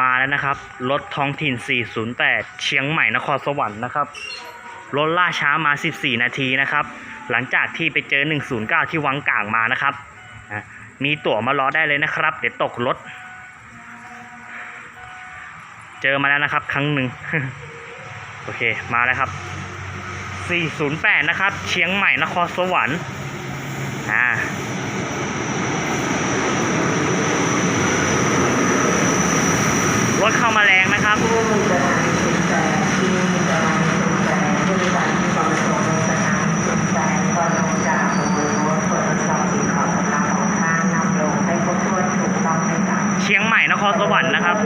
มาแล้วนะครับรถท้องถิ่น 408 เชียงใหม่นครสวรรค์นะครับรถล่าช้ามา 14 นาทีนะครับ หลังจากที่ไปเจอ 109 ที่วังก่างมานะครับอะมีตั๋วมารอได้เลยนะครับ เดี๋ยวตกรถ เจอมาแล้วนะครับ ครั้งหนึ่งโอเคมาแล้วครับ 408 นะครับ เชียงใหม่นครสวรรค์อ่า ดเข้ามาแรงนะครับเชียงใหม่นครสวรรค์นะครับ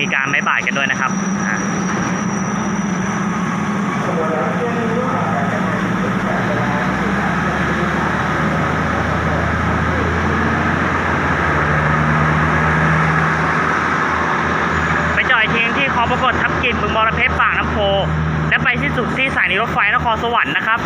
มีการไม่บ่ายกันด้วยนะครับอ่าขบวนรถเที่ยวนี้ออกจากสถานีชุมแสงเวลา4:30ไปจอยทิ้งที่คอประกฏทับกินบึงบรเพชรปากน้ำโพและไปที่สุดที่สถานีรถไฟนครสวรรค์นะครับ